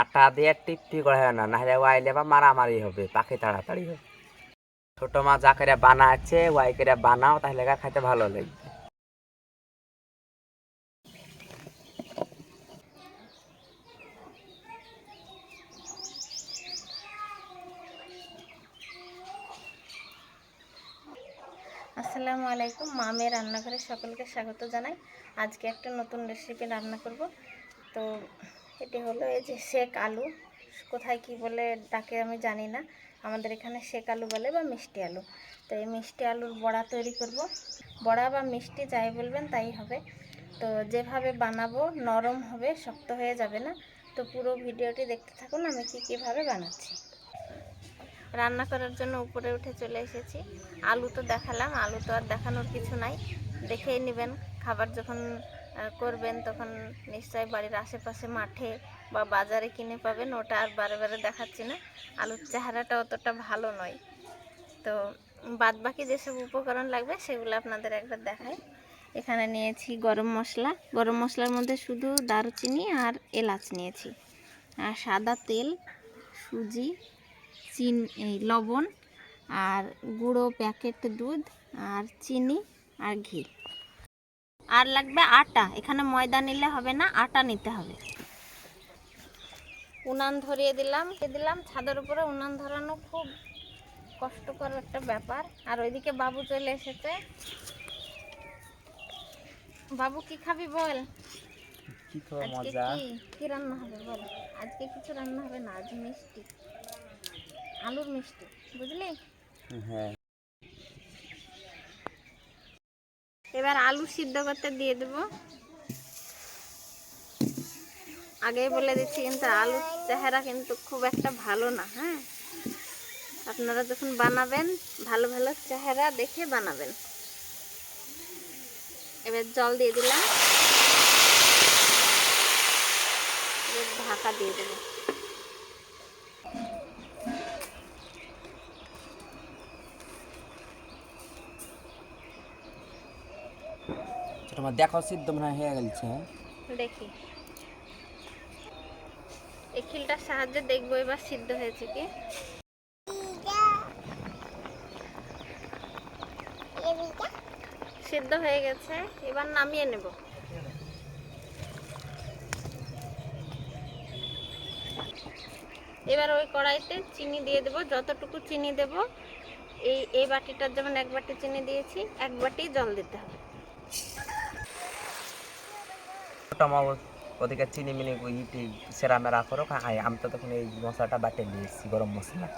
আটা দিয়ে টিপটি করা হয় না, নাহলে ওয়াইলে বা মারামারি হবে, পাখি তাড়াতাড়ি হবে। ছোট মা যা করে বানাচ্ছে ওয়াই করে বানাও, তাহলে খাইতে ভালো লাগবে। আসসালামু আলাইকুম মামের রান্নাঘরে সকলকে স্বাগত জানাই। আজকে একটা নতুন রেসিপি রান্না করব। তো এটি হলো এই যে শেক আলু। কোথায় কি বলে ডাকে আমি জানি না। আমাদের এখানে শেক আলু বলে বা মিষ্টি আলু। তো এই মিষ্টি আলুর বড়া তৈরি করব। বড়া বা মিষ্টি যাই বলবেন তাই হবে। তো যেভাবে বানাবো নরম হবে, শক্ত হয়ে যাবে না। তো পুরো ভিডিওটি দেখতে থাকুন, আমি কি কীভাবে বানাচ্ছি। রান্না করার জন্য উপরে উঠে চলে এসেছি। আলু তো দেখালাম, আলু তো আর দেখানোর কিছু নাই। দেখেই নেবেন। খাবার যখন করবেন, তখন নিশ্চয়ই বাড়ির আশেপাশে মাঠে বা বাজারে কিনে পাবেন। ওটা আর বারে বারে দেখাচ্ছি না। আলুর চেহারাটা অতটা ভালো নয়। তো বাদ বাকি যেসব উপকরণ লাগবে, সেগুলো আপনাদের একবার দেখাই। এখানে নিয়েছি গরম মশলা। গরম মশলার মধ্যে শুধু দারুচিনি আর এলাচ নিয়েছি। আর সাদা তেল, সুজি, চিন, এই লবণ আর গুঁড়ো প্যাকেট দুধ আর চিনি আর ঘি। আর লাগবে আটা। এখানে ময়দা নিলে হবে না আটা নিতে হবে। উনান ধরিয়ে দিলাম। এ দিলাম ছাদের উপরে। উনান ধরানো খুব কষ্টকর একটা ব্যাপার। আর ওইদিকে বাবু চলে এসেছে। বাবু কি খাবি বল? কি তো মজা? কি? কি রান্না হবে বল? আজকে কিছু রান্না হবে না আজ মিষ্টি। আলুর মিষ্টি বুঝলি? হ্যাঁ। এবার আলু সিদ্ধ করতে দিয়ে দেব। আগেই বলে দিচ্ছি কিন্তু আলুর চেহারা কিন্তু খুব একটা ভালো না হ্যাঁ? আপনারা যখন বানাবেন, ভালো ভালো চেহারা দেখে বানাবেন। এবার জল দিয়ে দিলাম। ঢাকা দিয়ে দেবো। মাছ দেখো সিদ্ধ মনে হয়ে গেছে দেখি। এই সাহায্যে দেখব এবার সিদ্ধ হয়েছে কি। সিদ্ধ হয়ে গেছে, এবার নামিয়ে নেব। এবার ওই কড়াইতে চিনি দিয়ে দেব, যতটুকু চিনি দেব, এই এই বাটিটার যেমন এক বাটি চিনি দিয়েছি, এক বাটি জল দিতে হবে। ছোট মাছ ওদিকে চিনি মিনি ইটি সেরা মেরা করো খাই আমি তো তখন এই মশলাটা বাটে দিয়েছি গরম মশলা।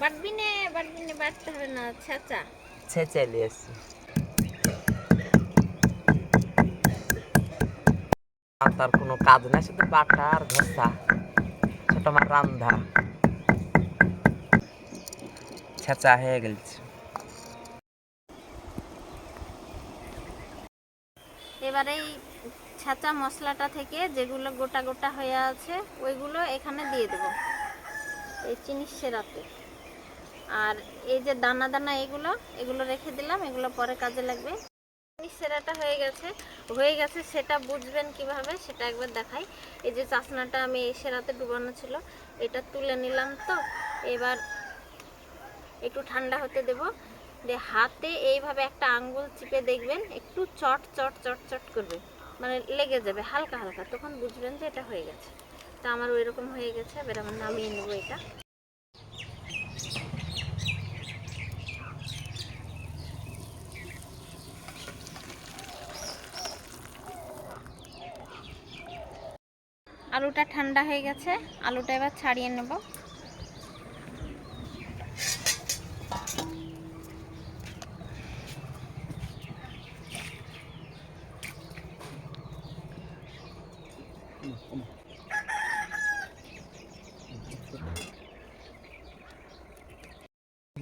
বাটবি নে বাটবি নে বাটতে হবে না ছেঁচা। ছেঁচে নিয়েছি আর তার কোনো কাজ নাই শুধু বাটা আর ঘষা ছোট মাছ রান্ধা। ছেঁচা হয়ে গেছে এবার ছাঁচা মশলাটা থেকে যেগুলো গোটা গোটা হয়ে আছে, ওইগুলো এখানে দিয়ে দেব। এই চিনির সেরাতে। আর এই যে দানা দানা এগুলো এগুলো রেখে দিলাম, এগুলো পরে কাজে লাগবে। সেরাটা হয়ে গেছে। হয়ে গেছে সেটা বুঝবেন কীভাবে, সেটা একবার দেখাই। এই যে চাষনাটা আমি এই সেরাতে ডুবানো ছিল, এটা তুলে নিলাম তো। এবার একটু ঠান্ডা হতে দেব। দিয়ে হাতে এইভাবে একটা আঙ্গুল চিপে দেখবেন, একটু চট চট চট চট করবে। মানে লেগে যাবে, হালকা হালকা, তখন বুঝবেন যে এটা হয়ে গেছে। তা আমার ওই রকম হয়ে গেছে, এবার আমার নামিয়ে নেব এটা। আলুটা ঠান্ডা হয়ে গেছে, আলুটা এবার ছাড়িয়ে নেব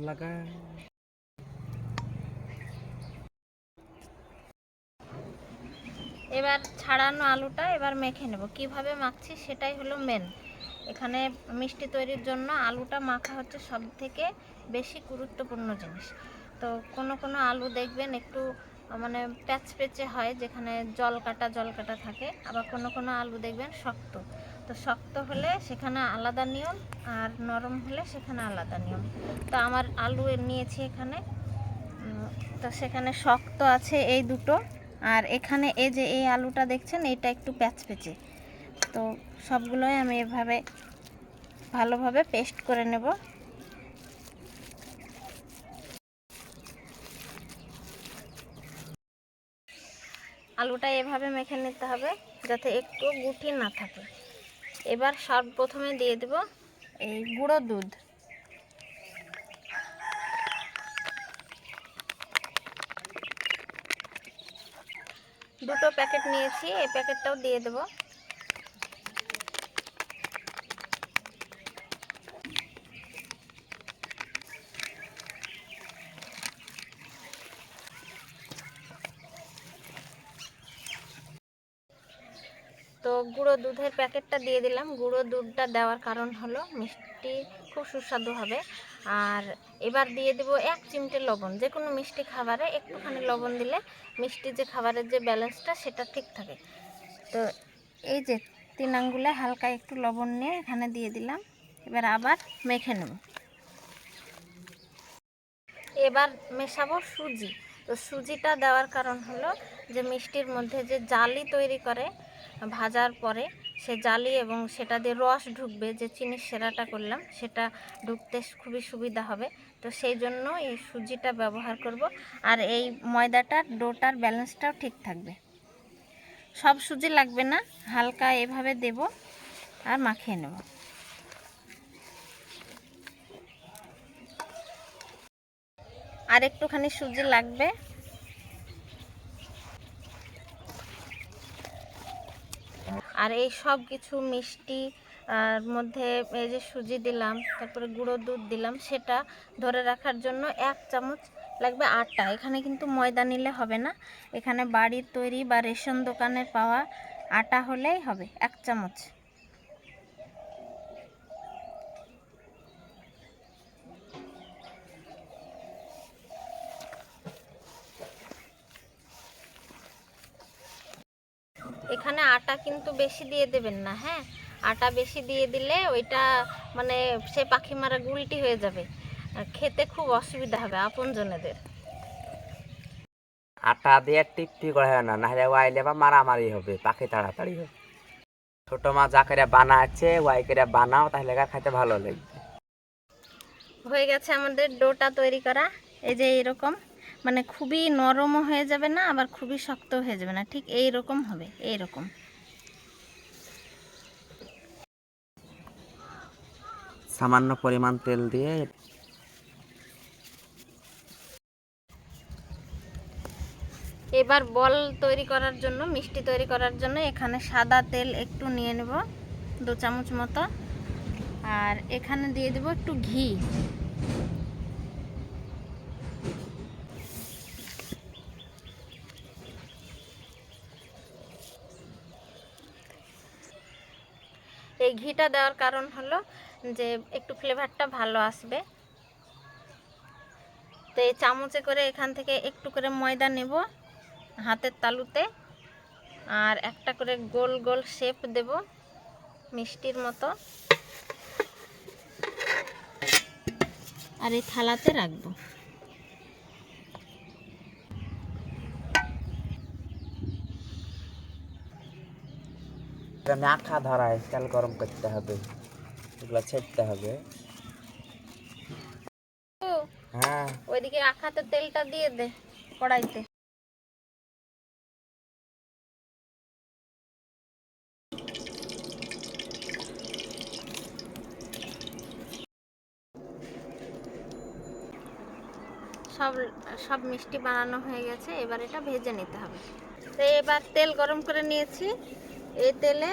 লাগা এবার ছাড়ানো আলুটা এবার মেখে নেব। কীভাবে মাখছি সেটাই হলো মেন এখানে মিষ্টি তৈরির জন্য আলুটা মাখা হচ্ছে সব থেকে বেশি গুরুত্বপূর্ণ জিনিস। তো কোনো কোনো আলু দেখবেন একটু মানে প্যাচ পেচে হয়, যেখানে জল কাটা জল কাটা থাকে। আবার কোনো কোনো আলু দেখবেন শক্ত। তো শক্ত হলে সেখানে আলাদা নিয়ম, আর নরম হলে সেখানে আলাদা নিয়ম। তো আমার আলু নিয়েছি এখানে। তো সেখানে শক্ত আছে এই দুটো। আর এখানে এই যে এই আলুটা দেখছেন, এটা একটু প্যাচপেচে। তো সবগুলোই আমি এভাবে ভালোভাবে পেস্ট করে নেব। আলুটা এভাবে মেখে নিতে হবে, যাতে একটু গুটি না থাকে। এবার সর্বপ্রথমে দিয়ে দেব এই গুঁড়ো দুধ। দুটো প্যাকেট নিয়েছি, এই প্যাকেটটাও দিয়ে দেব। তো গুঁড়ো দুধের প্যাকেটটা দিয়ে দিলাম। গুঁড়ো দুধটা দেওয়ার কারণ হলো মিষ্টি খুব সুস্বাদু হবে। আর এবার দিয়ে দেব এক চিমটে লবণ যে কোনো মিষ্টি খাবারে একটুখানি লবণ দিলে মিষ্টি যে খাবারের যে ব্যালেন্সটা সেটা ঠিক থাকে। তো এই যে তিন আঙ্গুলে হালকা একটু লবণ নিয়ে এখানে দিয়ে দিলাম, এবার আবার মেখে নেব। এবার মেশাবো সুজি। তো সুজিটা দেওয়ার কারণ হলো যে মিষ্টির মধ্যে যে জালি তৈরি করে ভাজার পরে সে জালি এবং সেটা দিয়ে রস ঢুকবে, যে চিনির সেরাটা করলাম, সেটা ঢুকতে খুবই সুবিধা হবে। তো সেই জন্য এই সুজিটা ব্যবহার করব। আর এই ময়দাটার ডোটার ব্যালেন্সটাও ঠিক থাকবে। সব সুজি লাগবে না, হালকা এভাবে দেব আর মাখিয়ে নেব। আর একটুখানি সুজি লাগবে। আর এই সব কিছু মিষ্টি আর মধ্যে এই যে সুজি দিলাম, তারপরে গুঁড়ো দুধ দিলাম, সেটা ধরে রাখার জন্য এক চামচ লাগবে আটা। এখানে কিন্তু ময়দা নিলে হবে না। এখানে বাড়ির তৈরি বা রেশন দোকানের পাওয়া আটা হলেই হবে, এক চামচ। এখানে আটা কিন্তু বেশি দিয়ে দেবেন না হ্যাঁ? আটা বেশি দিয়ে দিলে ওইটা মানে সে পাখি মারা গুলটি হয়ে যাবে। খেতে খুব অসুবিধা হবে আপনজনেদের। আটা দিয়ে টিপটি করা হয় না নাহলে ওয়াইলে বা মারামারি হবে পাখি তাড়াতাড়ি হবে। ছোট মা যা করে বানাচ্ছে ওয়াই করে বানাও তাহলে খাইতে ভালো লাগবে। হয়ে গেছে আমাদের ডোটা তৈরি করা এই যে এইরকম। মানে খুবই নরমও হয়ে যাবে না আবার খুবই শক্ত হয়ে যাবে না। ঠিক এই রকম হবে এই রকম সামান্য পরিমাণ তেল দিয়ে এবার বল তৈরি করার জন্য মিষ্টি তৈরি করার জন্য এখানে সাদা তেল একটু নিয়ে নেব দু চামচ মতো। আর এখানে দিয়ে দেব একটু ঘি এই ঘিটা দেওয়ার কারণ হলো যে একটু ফ্লেভারটা ভালো আসবে। তো এই চামচে করে এখান থেকে একটু করে ময়দা নেব হাতের তালুতে আর একটা করে গোল গোল শেপ দেব মিষ্টির মতো। আর এই থালাতে রাখব। আমি আঠা ধরায় তেল গরম করতে হবে। এগুলো ছেড়তে হবে। হ্যাঁ। ওইদিকে আখাতে তেলটা দিয়ে দে কড়াইতে। সব সব মিষ্টি বানানো হয়ে গেছে এবার এটা ভেজে নিতে হবে। তো এবার তেল গরম করে নিয়েছি। এই তেলে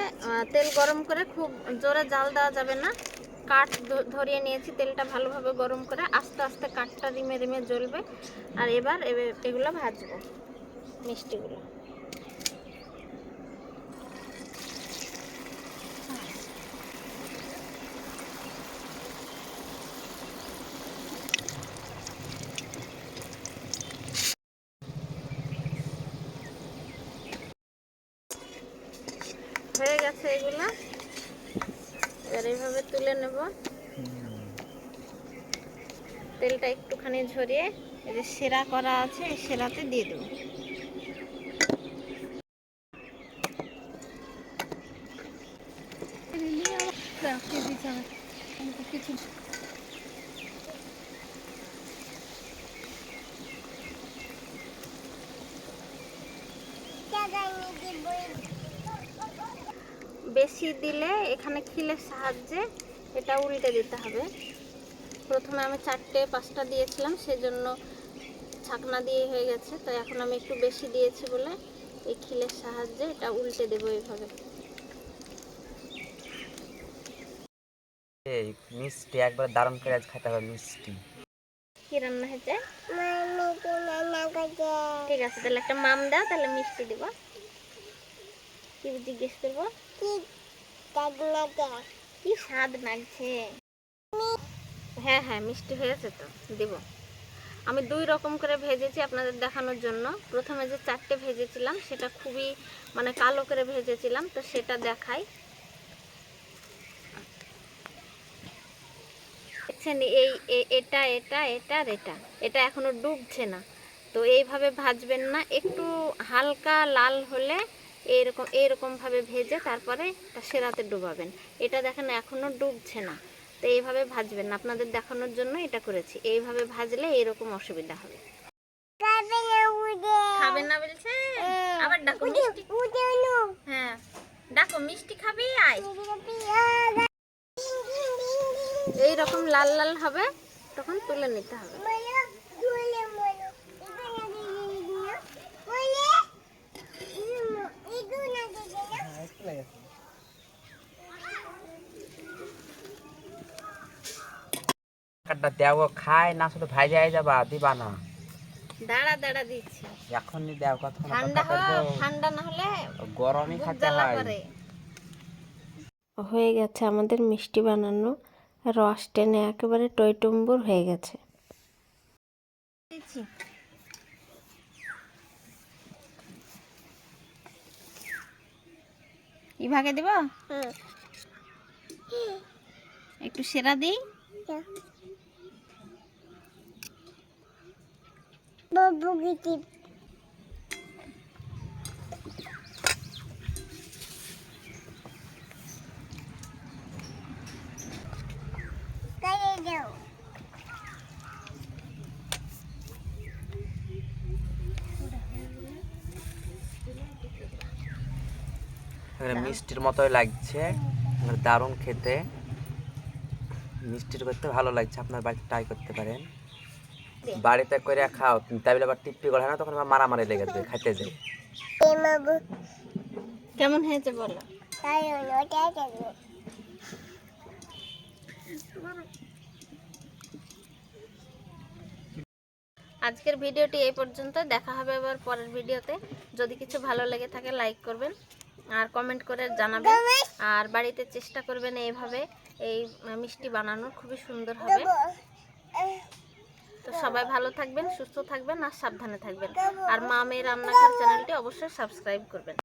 তেল গরম করে খুব জোরে জাল দেওয়া যাবে না। কাঠ ধরিয়ে নিয়েছি তেলটা ভালোভাবে গরম করে। আস্তে আস্তে কাঠটা রিমে রিমে জ্বলবে। আর এবার এবে- এগুলো ভাজবো, মিষ্টিগুলো। হয়ে গেছে এগুলো। এইভাবে তুলে নেব। তেলটা একটুখানি ঝরিয়ে এই যে সেরা করা আছে সেরাতে দিয়ে দেবো। বেশি দিলে এখানে খিলের সাহায্যে এটা উল্টে দিতে হবে। প্রথমে আমি চারটে পাঁচটা দিয়েছিলাম সেজন্য ছাকনা দিয়ে হয়ে গেছে। তো এখন আমি একটু বেশি দিয়েছি বলে এই খিলের সাহায্যে এটা উল্টে দেবো এইভাবে। মিষ্টি একবার দারুণ করে আজ খেতে হবে মিষ্টি। কি রান্না হয়েছে? ঠিক আছে তাহলে একটা মাম দাও তাহলে মিষ্টি দিব। কি জিজ্ঞেস করব? কি স্বাদ লাগছে হ্যাঁ হ্যাঁ মিষ্টি হয়েছে তো দিব। আমি দুই রকম করে ভেজেছি আপনাদের দেখানোর জন্য। প্রথমে যে চারটে ভেজেছিলাম সেটা খুবই মানে কালো করে ভেজেছিলাম তো সেটা দেখাই। দেখছেন এই এ- এটা এটা এটা আর এটা। এটা এখনও ডুবছে না। তো এইভাবে ভাজবেন না একটু হালকা লাল হলে এইরকম এইরকম ভাবে ভেজে তারপরে তা সেরাতে ডুবাবেন। এটা দেখেন এখনও ডুবছে না। তো এইভাবে ভাজবেন আপনাদের দেখানোর জন্য এটা করেছি। এইভাবে ভাজলে এইরকম অসুবিধা হবে। খাবেন না বলছে? আবার ডাকো মিষ্টি। হ্যাঁ। ডাকো মিষ্টি খাবি আয়। এই রকম লাল লাল হবে তখন তুলে নিতে হবে। কাঠটা দেও খায় না শুধু ভাইজাই যাবা দিবা না। দাঁড়া দাঁড়া দিচ্ছি। এখনই দেও কত ঠান্ডা ঠান্ডা না হলে গরমই খেতে হয়। হয়ে গেছে আমাদের মিষ্টি বানানো রস টেনে একেবারে টইটুম্বুর হয়ে গেছে। কি ভাগে দিব একটু সেরা দিই। এখানে মিষ্টির মতোই লাগছে। দারুণ খেতে। মিষ্টির করতে ভালো লাগছে আপনার বাড়িতে ট্রাই করতে পারেন। বাড়িতে করে খাও তাই বলে আবার টিপ্পি করে না তখন আবার মারামারি লেগে যাবে খাইতে যাই। কেমন হয়েছে বলো? আজকের ভিডিওটি এই পর্যন্ত দেখা হবে আবার পরের ভিডিওতে। যদি কিছু ভালো লেগে থাকে লাইক করবেন। আর কমেন্ট করে জানাবেন আর বাড়িতে চেষ্টা করবেন এইভাবে এই মিষ্টি বানানোর, খুবই সুন্দর হবে। তো সবাই ভালো থাকবেন, সুস্থ থাকবেন আর সাবধানে থাকবেন। আর মা মেয়ের রান্নাঘর চ্যানেলটি অবশ্যই সাবস্ক্রাইব করবেন।